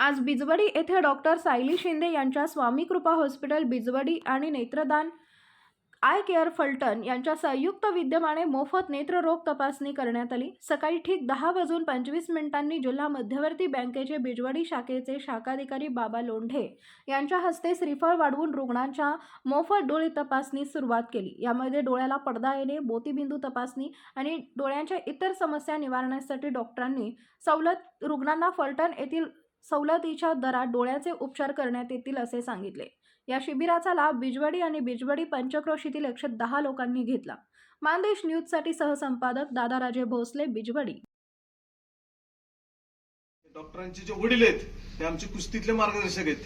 आज बिजवडी येथे डॉक्टर सायली शिंदे यांच्या स्वामी कृपा हॉस्पिटल बिजवडी आणि नेत्रदान आय केअर फलटण यांच्या संयुक्त विद्यमाने मोफत नेत्ररोग तपासणी करण्यात आली. सकाळी ठीक दहा वाजून पंचवीस मिनिटांनी जिल्हा मध्यवर्ती बँकेचे बिजवडी शाखेचे शाखाधिकारी बाबा लोंढे यांच्या हस्ते श्रीफळ वाढवून रुग्णांच्या मोफत डोळे तपासणी सुरुवात केली. यामध्ये डोळ्याला पडदा येणे बोतीबिंदू तपासणी आणि डोळ्यांच्या इतर समस्या निवारण्यासाठी डॉक्टरांनी सवलत रुग्णांना फलटण येथील सवलतीच्या दरात डोळ्याचे उपचार करण्यात येतील असे सांगितले. या शिबिराचा लाभ बिजवडी आणि बिजवडी पंचक्रोशीतील एकशे दहा लोकांनी घेतला. मानदेश न्यूजसाठी सहसंपादक दादाराजे भोसले बिजवडी. डॉक्टरांचे जे वडील आहेत ते आमचे कुस्तीतले मार्गदर्शक आहेत.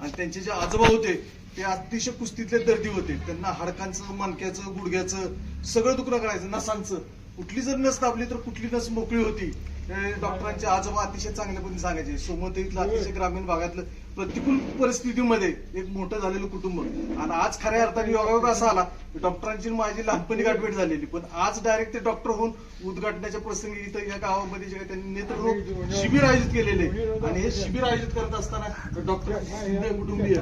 आणि त्यांचे जे आजोबा होते ते अतिशय कुस्तीतले दर्दी होते. त्यांना हाडकांचं मणक्याचं गुडघ्याचं सगळं दुखणं करायचं नसांचं. कुठली जर नस दाबली तर कुठली नस मोकळी होती? डॉक्टरांचे आजोबा अतिशय चांगल्यापणे सांगायचे. सोमत अतिशय ग्रामीण भागातलं प्रतिकूल परिस्थितीमध्ये एक मोठं झालेलं कुटुंब. आणि आज खऱ्या अर्थाने योगायोग असा आला डॉक्टरांची माझी लहानपणी गाठभेट झालेली. पण आज डायरेक्ट ते डॉक्टर होऊन उद्घाटनाच्या प्रसंगी इथं या गावामध्ये जे काही त्यांनी नेत्ररोग शिबिर आयोजित केलेले आणि हे शिबिर आयोजित करत असताना डॉक्टर कुटुंबीय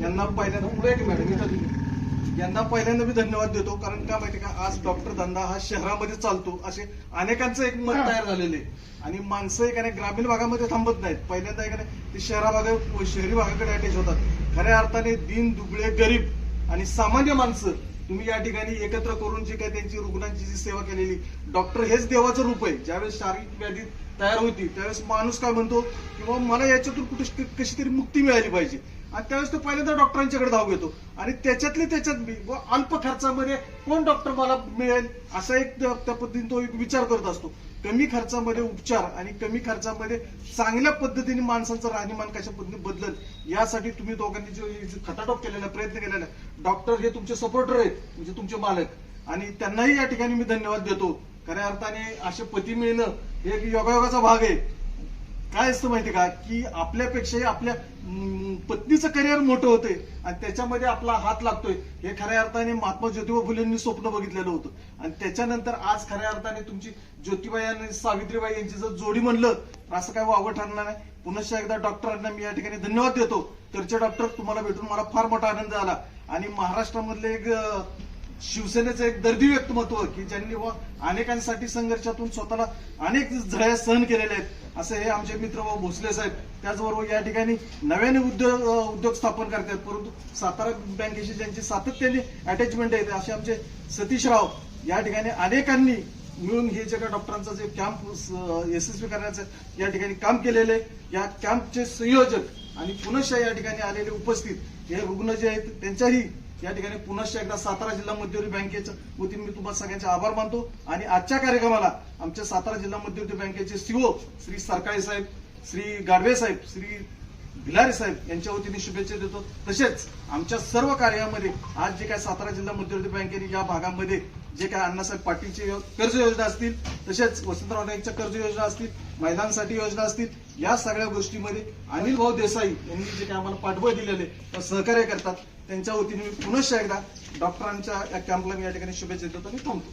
यांना पहिल्यांदा पुढे मॅडम इथं यांना पहिल्यांदा मी धन्यवाद देतो कारण काय माहिती का आज डॉक्टर धंदा हा शहरामध्ये चालतो. असे अनेकांचं एक मत तयार झालेलं आहे. आणि माणसं एखाद्या ग्रामीण भागामध्ये थांबत नाहीत. पहिल्यांदा एखाद्या ते शहरा भागा शहरी भागाकडे अटॅच होतात. खऱ्या अर्थाने दिन दुबळे गरीब आणि सामान्य माणसं तुम्ही या ठिकाणी एकत्र करून जी काही त्यांची रुग्णांची जी सेवा केलेली डॉक्टर हेच देवाचं रूप आहे. ज्यावेळेस शारीरिक व्याधी तयार होती त्यावेळेस माणूस काय म्हणतो किंवा मला याच्यातून कुठे कशी तरी मुक्ती मिळाली पाहिजे. आणि त्यावेळेस तो पहिल्यांदा डॉक्टरांच्याकडे धाव घेतो. आणि त्याच्यातले त्याच्यात मी व अल्प खर्चामध्ये कोण डॉक्टर मला मिळेल असा एक त्या पद्धतीने तो एक विचार करत असतो. कमी खर्चामध्ये उपचार आणि कमी खर्चामध्ये चांगल्या पद्धतीने माणसांचं राहणीमान कशा पद्धतीने बदलत यासाठी तुम्ही दोघांनी जो खटाटोप केलेला आहे, प्रयत्न केलेला आहे. डॉक्टर हे तुमचे सपोर्टर आहेत म्हणजे तुमचे मालक. आणि त्यांनाही या ठिकाणी मी धन्यवाद देतो. खऱ्या अर्थाने असे पती मिळणं हे एक योगायोगाचा भाग आहे. काय असतं माहिती का? की आपल्यापेक्षाही आपल्या पत्नीचं करिअर मोठं होतंय आणि त्याच्यामध्ये आपला हात लागतोय. हे खऱ्या अर्थाने महात्मा ज्योतिबा फुलेंनी स्वप्न बघितलेलं होतं. आणि त्याच्यानंतर आज खऱ्या अर्थाने तुमची ज्योतिबाई आणि सावित्रीबाई यांची जर जोडी म्हणलं तर असं काय वावं ठरणार नाही. पुन्हा एकदा डॉक्टरांना मी या ठिकाणी धन्यवाद देतो. तरचे डॉक्टर तुम्हाला भेटून मला फार मोठा आनंद झाला. आणि महाराष्ट्रामधले एक शिवसेनेचं एक दर्दी व्यक्तिमत्व की ज्यांनी व अनेकांसाठी संघर्षातून स्वतःला अनेक झळ्या सहन केलेल्या आहेत असे हे आमचे मित्र भाऊ भोसले साहेब त्याचबरोबर या ठिकाणी नव्याने उद्योग उद्योग स्थापन करतात परंतु सातारा बँकेशी ज्यांची सातत्याने अटॅचमेंट आहे असे आमचे सतीश राव या ठिकाणी अनेकांनी मिळून हे जे काही डॉक्टरांचा जे कॅम्प यशस्वी करण्याचं या ठिकाणी काम केलेले आहे. या कॅम्पचे संयोजक आणि पुनश्च या ठिकाणी आलेले उपस्थित हे रुग्ण जे आहेत त्यांच्याही या ठिकाणी पुनश्च एकदा सातारा जिल्हा मध्यवर्ती बँकेच्या वतीने मी तुम्हाला सगळ्यांचे आभार मानतो. आणि आजच्या कार्यक्रमाला आमच्या सातारा जिल्हा मध्यवर्ती बँकेचे सीओ श्री सरकाळे साहेब श्री गाडवे साहेब श्री भिलारे साहेब यांच्या वतीने शुभेच्छा देतो. तसेच आमच्या सर्व कार्यामध्ये आज जे काय सातारा जिल्हा मध्यवर्ती बँकेने या भागामध्ये जे काय अण्णासाहेब पाटीलची कर्ज योजना असतील तसेच वसंतराव नाईकच्या कर्ज योजना असतील मैदानसाठी योजना असतील या सगळ्या गोष्टीमध्ये अनिल भाऊ देसाई यांनी जे काय आम्हाला पाठबळ दिलेले सहकार्य करतात. त्यांच्या वतीने मी पुनश्च एकदा डॉक्टरांच्या या कॅम्पला मी या ठिकाणी शुभेच्छा देतो आणि थांबतो.